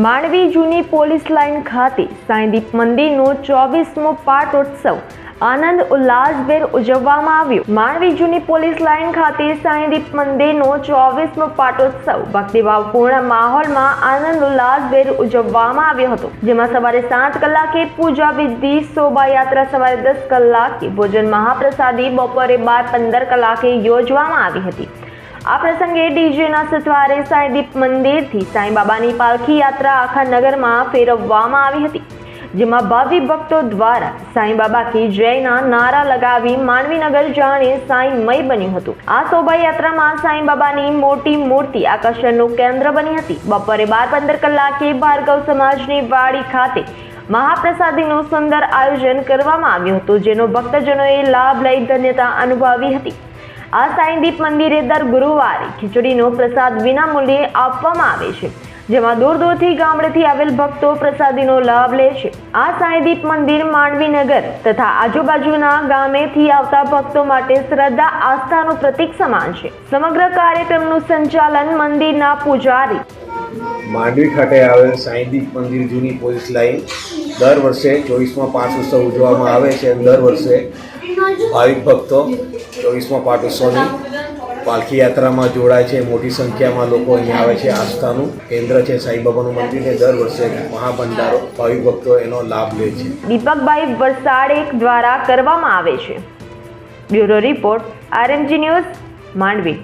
માંડવી જૂની police line ખાતે સાંઈદીપ મંદિરનો ચોવીસમો પાટોત્સવ આનંદ ઉલ્લાસભેર ઉજવવામાં આવ્યો. માંડવી જૂની પોલીસ લાઇન ખાતે સાંઈદીપ મંદિરનો ચોવીસમો પાટોત્સવ ભક્તિભાવપૂર્ણ માહોલમાં આનંદ ઉલ્લાસભેર ઉજવવામાં આવ્યો હતો. જેમાં સવારે સાત કલાકે પૂજા વિધિ, શોભાયાત્રા, સવારે દસ કલાકે ભોજન મહાપ્રસાદી, બપોરે બાર પંદર કલાકે યોજવામાં આવી હતી. આ પ્રસંગે ડીજેના સથવારે સાંઈદીપ મંદિરથી સાંઈબાબાની પાલખી યાત્રા આખા નગરમાં ફેરવવામાં આવી હતી, જેમાં ભાવિ ભક્તો દ્વારા સાંઈબાબા કી જયના નારા લગાવી માનવીનગર જાણે સાંઈમય બન્યું હતું. આ શોભાયાત્રામાં સાંઈબાબાની મોટી મૂર્તિ આકર્ષણનું કેન્દ્ર બની હતી. બપોરે બાર પંદર કલાકે ભાર્ગવ સમાજની વાડી ખાતે મહાપ્રસાદીનું સુંદર આયોજન કરવામાં આવ્યું હતું, જેનો ભક્તજનોએ લાભ લઈ ધન્યતા અનુભવી હતી. આ સાંઈદીપ મંદિરે દર ગુરુવારે ખીચડીનો પ્રસાદ વિનામૂલ્યે આપવામાં આવે છે, જેમાં દૂર દૂરથી ગામડેથી આવેલ ભક્તો પ્રસાદીનો લાભ લે છે. આ સાંઈદીપ મંદિર માંડવીનગર તથા આજુબાજુના ગામેથી આવતા ભક્તો માટે શ્રદ્ધા, આસ્થાનું પ્રતીક સમાન છે. સમગ્ર કાર્યક્રમનું સંચાલન મંદિરના પૂજારી માંડવી ખાતે આવેલ સાંઈદીપ મંદિર જૂની પોલીસ લાઇન. દર વર્ષે ચોવીસમાં પાંચ ઉત્સવ ઉજવવામાં આવે છે અને દર વર્ષે ભાવિક ભક્તો ચોવીસમાં પાઠ ઉત્સવની પાલખી યાત્રામાં જોડાય છે. મોટી સંખ્યામાં લોકો અહીંયા આવે છે. આસ્થાનું કેન્દ્ર છે સાંઈબાબાનું મંદિર ને દર વર્ષે મહાભંડારો ભાવિક ભક્તો એનો લાભ લે છે. દીપકભાઈ વરસાડેક દ્વારા કરવામાં આવે છે. Bureau report, RMG news, Mandvi.